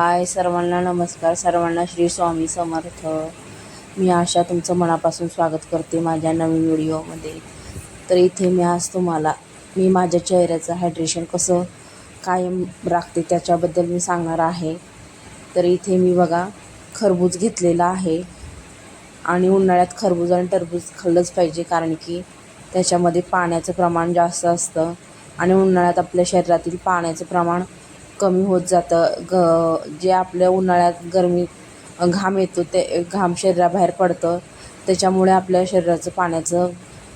हाय सर्वांना नमस्कार सर्वांना श्री स्वामी समर्थ. मी आशा तुमचं मनापासून स्वागत करते माझ्या नवीन व्हिडिओमध्ये. तर इथे मी आज तुम्हाला मी माझ्या चेहऱ्याचं हायड्रेशन कसं कायम राखते त्याच्याबद्दल मी सांगणार आहे. तर इथे मी बघा खरबूज घेतलेला आहे. आणि उन्हाळ्यात खरबूज आणि टरबूज खाल्लंच पाहिजे कारण की त्याच्यामध्ये पाण्याचं प्रमाण जास्त असतं. आणि उन्हाळ्यात आपल्या शरीरातील पाण्याचं प्रमाण कमी होत जातं. ग जे आपल्या उन्हाळ्यात गरमी घाम येतो ते घाम शरीराबाहेर पडतं. त्याच्यामुळे आपल्या शरीराचं पाण्याचं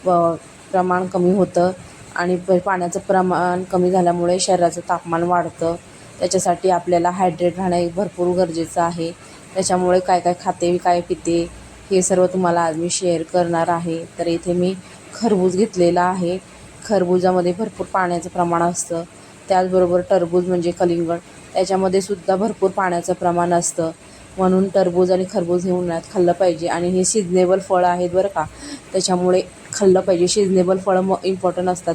प- प्रमाण कमी होतं. आणि प पाण्याचं प्रमाण कमी झाल्यामुळे शरीराचं तापमान वाढतं. त्याच्यासाठी आपल्याला हायड्रेट राहणं हे भरपूर गरजेचं आहे. त्याच्यामुळे काय काय खाते काय पिते हे सर्व तुम्हाला आज मी शेअर करणार आहे. तर इथे मी खरबूज घेतलेला आहे. खरबुजामध्ये भरपूर पाण्याचं प्रमाण असतं. त्याचबरोबर टरबूज म्हणजे कलिंगड. त्याच्यामध्ये सुद्धा भरपूर पाण्याचं प्रमाण असतं. म्हणून टरबूज आणि खरबूज हे उन्हाळ्यात खाल्लं पाहिजे. आणि हे सिजनेबल फळं आहेत बरं का. त्याच्यामुळे खाल्लं पाहिजे. सिजनेबल फळं म इम्पॉर्टंट असतात.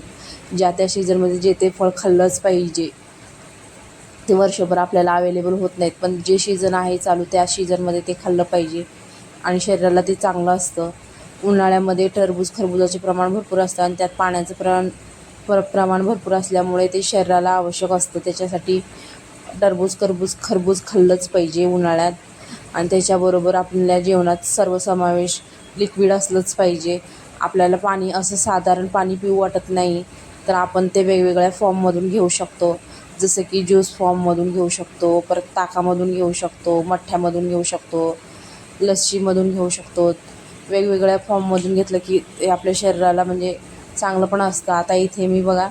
ज्या त्या सीझनमध्ये जे ते फळ खाल्लंच पाहिजे. ते वर्षभर आपल्याला अवेलेबल होत नाहीत. पण जे सीझन आहे चालू त्या सीझनमध्ये ते खाल्लं पाहिजे. आणि शरीराला ते चांगलं असतं. उन्हाळ्यामध्ये टरबूज खरबुजाचे प्रमाण भरपूर असतं. आणि त्यात पाण्याचं प्रमाण प्र प्रमाण भरपूर असल्यामुळे ते शरीराला आवश्यक असतं. त्याच्यासाठी टरबूज खरबूज खरबूज खाल्लंच पाहिजे उन्हाळ्यात. आणि त्याच्याबरोबर आपल्या जेवणात सर्व समावेश लिक्विड असलंच पाहिजे. आपल्याला पाणी असं साधारण पाणी पिऊ वाटत नाही तर आपण ते वेगवेगळ्या फॉर्ममधून घेऊ शकतो. जसं की ज्यूस फॉर्ममधून घेऊ शकतो परत ताकामधून घेऊ शकतो मठ्ठ्यामधून घेऊ शकतो लस्सीमधून घेऊ शकतो. वेगवेगळ्या फॉर्ममधून घेतलं की ते आपल्या शरीराला म्हणजे चांगलं पण असतं. आता इथे मी बघा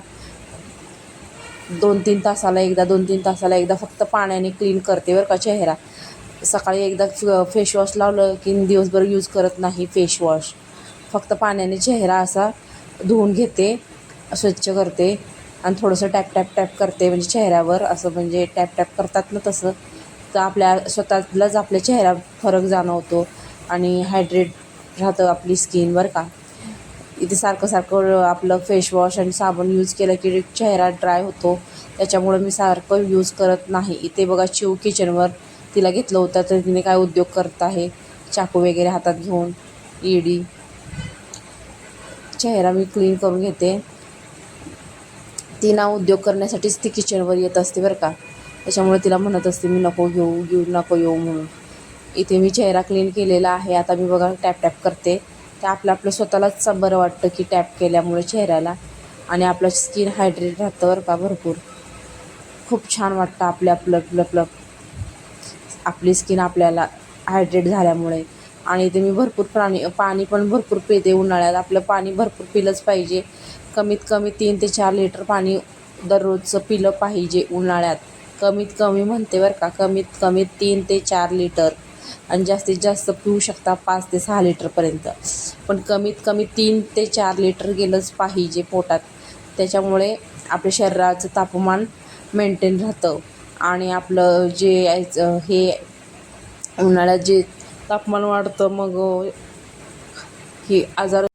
दोन तीन तासाला एकदा दोन तीन तासाला एकदा फक्त पाण्याने क्लीन करते बरं का चेहरा. सकाळी एकदा फेसवॉश लावलं की दिवसभर यूज करत नाही फेसवॉश फक्त पाण्याने चेहरा असा धुवून घेते स्वच्छ करते आणि थोडंसं टॅप टॅप टॅप करते. म्हणजे चेहऱ्यावर असं म्हणजे टॅप टॅप करतात ना तसं तर आपल्या स्वतःलाच आपल्या चेहरा फरक जाणवतो आणि हायड्रेट राहतं आपली स्किन बरं का. इथे सारखं सारखं आपलं फेसवॉश आणि साबण यूज केलं की चेहरा ड्राय होतो. त्याच्यामुळं मी सारखं यूज करत नाही. इथे बघा शिव किचनवर तिला घेतलं होतं तर तिने काय उद्योग करत आहे? चाकू वगैरे हातात घेऊन ईडी चेहरा मी क्लीन करून घेते. ती ना उद्योग करण्यासाठीच ती किचनवर येत असते बरं का. त्याच्यामुळे तिला म्हणत असते मी नको घेऊ घेऊ नको येऊ म्हणून. इथे मी चेहरा क्लीन केलेला आहे. आता मी बघा टॅप टॅप करते. ते आपलं आपलं स्वतःलाच बरं वाटतं की टॅप केल्यामुळे चेहऱ्याला. आणि आपलं स्किन हायड्रेट राहतं बरं का भरपूर. खूप छान वाटतं आपलं आपलं आपलं आपलं. आपली स्किन आपल्याला हायड्रेट झाल्यामुळे. आणि ते मी भरपूर प्राणी पाणी पण भरपूर पिते उन्हाळ्यात. आपलं पाणी भरपूर पिलंच पाहिजे. कमीत कमी तीन ते चार लिटर पाणी दररोजचं पिलं पाहिजे उन्हाळ्यात. कमीत कमी म्हणते बरं का कमीत कमी तीन ते चार लिटर आणि जास्तीत जास्त पिऊ शकता पाच ते सहा लिटरपर्यंत पण कमीत कमी तीन ते चार लिटर गेलंच पाहिजे पोटात. त्याच्यामुळे आपल्या शरीराचं तापमान मेंटेन राहतं. आणि आपलं जे यायचं हे उन्हाळ्यात जे तापमान वाढतं मग हे आजार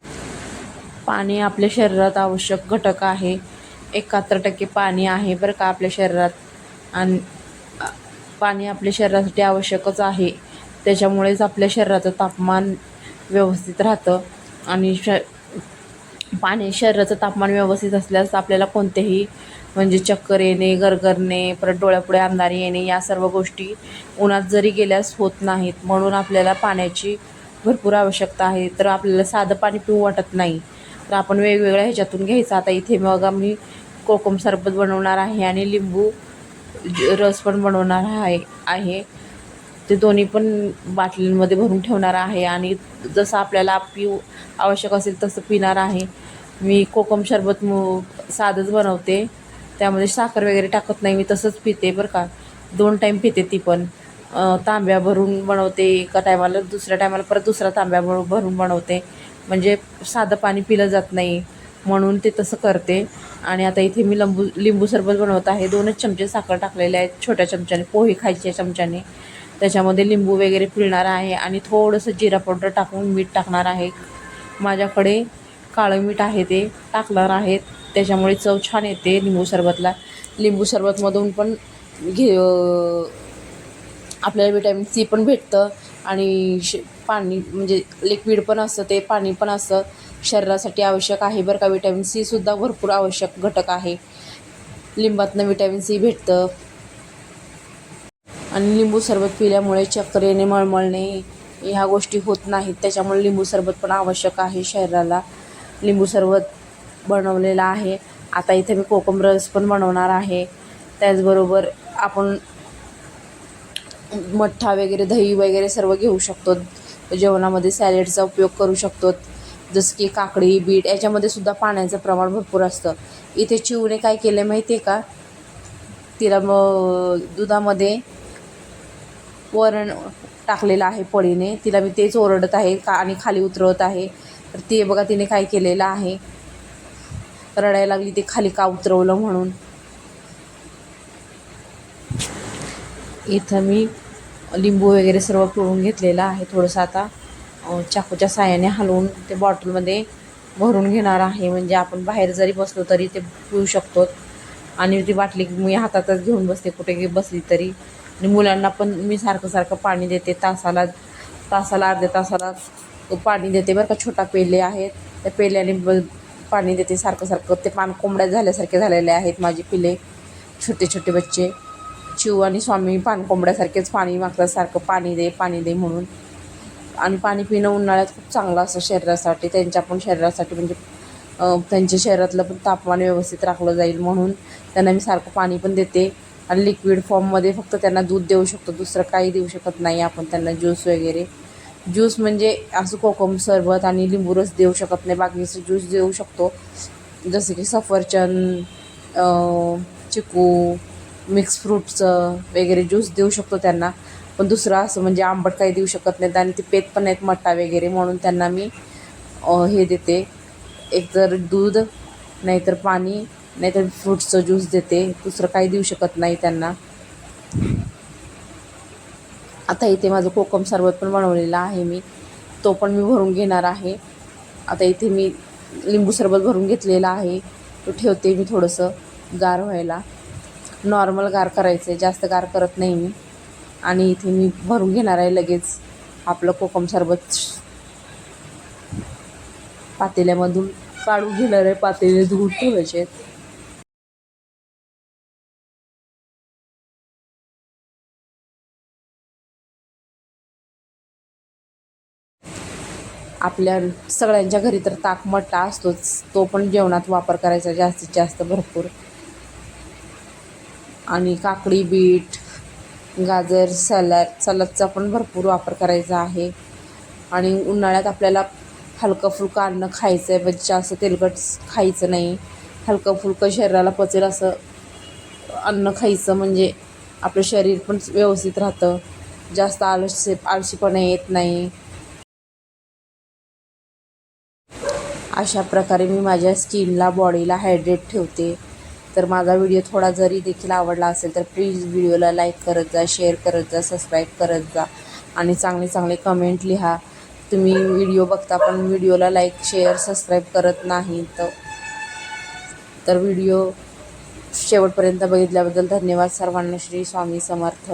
पाणी आपल्या शरीरात आवश्यक घटक आहे. एकाहत्तर टक्के पाणी आहे बरं का आपल्या शरीरात. आणि पाणी आपल्या शरीरासाठी आवश्यकच आहे. त्याच्यामुळेच आपल्या शरीराचं तापमान व्यवस्थित राहतं. आणि श पाणी शरीराचं तापमान व्यवस्थित असल्यास आपल्याला कोणतेही म्हणजे चक्कर येणे गरगरणे परत डोळ्यापुढे अंधारी येणे या सर्व गोष्टी उन्हात जरी गेल्यास होत नाहीत. म्हणून आपल्याला पाण्याची भरपूर आवश्यकता आहे. तर आपल्याला साधं पाणी पिऊ वाटत नाही. तर आपण वेगवेगळ्या ह्याच्यातून घ्यायचं. आता इथे मग आम्ही कोकम सरबत बनवणार आहे आणि लिंबू रस पण बनवणार आहे. आहे. ते दोन्ही पण बाटलींमध्ये भरून ठेवणार आहे. आणि जसं आपल्याला पिऊ आवश्यक असेल तसं पिणार आहे. मी कोकम सरबत मु साधंच बनवते. त्यामध्ये साखर वगैरे टाकत नाही मी तसंच पिते बरं का. दोन टाईम पिते ती पण. तांब्या भरून बनवते. एका टायमाला दुसऱ्या टायमाला परत दुसरा तांब्या भरू भरून बनवते. म्हणजे साधं पाणी पिलं जात नाही. म्हणून ते तसं करते. आणि आता इथे मी लिंबू लिंबू सरबत बनवत आहे. दोनच चमचे साखर टाकलेले आहेत. छोट्या चमच्याने पोहे खायच्या चमच्याने. त्याच्यामध्ये लिंबू वगैरे पिळणार आहे आणि थोडंसं जिरा पावडर टाकून मीठ टाकणार आहे. माझ्याकडे काळं मीठ आहे ते टाकणार आहे त्याच्यामुळे चव छान येते लिंबू सरबतला. लिंबू सरबतमधून पण घे आपल्याला विटॅमिन सी पण भेटतं आणि श पाणी म्हणजे लिक्विड पण असतं ते पाणी पण असतं. शरीरासाठी आवश्यक आहे बरं का. विटॅमिन सीसुद्धा भरपूर आवश्यक घटक आहे. लिंबातनं विटॅमिन सी भेटतं. आणि लिंबू सरबत पिल्यामुळे चक्कर येणे मळमळणे ह्या गोष्टी होत नाहीत. त्याच्यामुळे लिंबू सरबत पण आवश्यक आहे शरीराला. लिंबू सरबत बनवलेलं आहे. आता इथे मी कोकम रस पण बनवणार आहे. त्याचबरोबर आपण मठ्ठा वगैरे दही वगैरे सर्व घेऊ शकतो. जेवणामध्ये सॅलेडचा उपयोग करू शकतो. जसं की काकडी बीट याच्यामध्ये सुद्धा पाण्याचं प्रमाण भरपूर असतं. इथे चिवने काय केलं माहिती आहे का? तिला मग दुधामध्ये वरण टाकलेलं आहे पळीने. तिला मी तेच ओरडत आहे का आणि खाली उतरवत आहे. तर ते बघा तिने काय केलेलं आहे. रडायला लागली ते खाली का उतरवलं म्हणून. इथं मी लिंबू वगैरे सर्व पिळून घेतलेलं आहे थोडंसं आता. चाकूच्या सहाय्याने हलवून ते बॉटलमध्ये भरून घेणार आहे. म्हणजे आपण बाहेर जरी बसलो तरी ते पिऊ शकतो. आणि ती बाटली मी हातातच घेऊन बसते कुठे बसली तरी. आणि मुलांना पण मी सारखं सारखं पाणी देते तासाला तासाला अर्ध्या तासाला पाणी देते बरं का. छोटा पेले आहेत त्या पेल्याने ब पाणी देते सारखं सारखं. ते पान कोंबड्या झाल्यासारखे झालेले आहेत माझे पिले छोटे छोटे बच्चे. शिव आणि स्वामी पानकोंबड्यासारखेच पाणी मागतात सारखं पाणी दे पाणी दे म्हणून. आणि पाणी पिणं उन्हाळ्यात खूप चांगलं असतं शरीरासाठी त्यांच्या पण शरीरासाठी म्हणजे त्यांच्या शरीरातलं पण तापमान व्यवस्थित राखलं जाईल म्हणून. त्यांना मी सारखं पाणी पण देते. आणि लिक्विड फॉर्ममध्ये फक्त त्यांना दूध देऊ शकतो दुसरं काही देऊ शकत नाही आपण त्यांना ज्यूस वगैरे. ज्यूस म्हणजे असं कोकम सरबत आणि लिंबू रस देऊ शकत नाही. बाकीचं ज्यूस देऊ शकतो. जसं की सफरचंद चिकू मिक्स फ्रूटचं वगैरे ज्यूस देऊ शकतो त्यांना. पण दुसरं असं म्हणजे आंबट काही देऊ शकत नाहीत आणि ते पेत पण नाहीत मट्टा वगैरे म्हणून त्यांना मी हे देते. एक तर दूध नाहीतर पाणी नाहीतर फ्रूट्सचं ज्यूस देते. दुसरं काही देऊ शकत नाही त्यांना. आता इथे माझं कोकम सरबत पण बनवलेलं आहे मी. तो पण मी भरून घेणार आहे. आता इथे मी लिंबू सरबत भरून घेतलेला आहे. तो ठेवते मी थोडंसं गार व्हायला. नॉर्मल गार करायचं आहे जास्त गार करत नाही मी. आणि इथे मी भरून घेणार आहे लगेच आपलं कोकम सरबत. पातेल्यामधून काढून घेणार आहे. पातेले धुवून ठेवायचे आहेत. आपल्या सगळ्यांच्या घरी तर ताक मट्टा असतोच. तो पण जेवणात वापर करायचा जास्तीत जास्त भरपूर. आणि काकडी बीट गाजर सॅलड सलादचा पण भरपूर वापर करायचा आहे. आणि उन्हाळ्यात आपल्याला हलकं फुलकं अन्न खायचं आहे म्हणजे जास्त तेलकट खायचं नाही. हलकं फुलकं शरीराला पचेल असं अन्न खायचं म्हणजे आपलं शरीर पण व्यवस्थित राहतं. जास्त आळशी आळशीपणा येत नाही. अशा प्रकारे मी माझ्या स्किनला बॉडीला हायड्रेट ठेवते. तर माझा व्हिडिओ थोडा जरी देखील आवडला असेल तर प्लीज व्हिडिओला लाईक करत जा शेअर करत जा सबस्क्राईब करत जा आणि चांगले चांगले कमेंट लिहा. तुम्ही व्हिडिओ बघता पण व्हिडिओला लाईक शेअर सबस्क्राईब करत नाही तर. तर व्हिडिओ शेवटपर्यंत बघितल्याबद्दल धन्यवाद सर्वांना. श्री स्वामी समर्थ.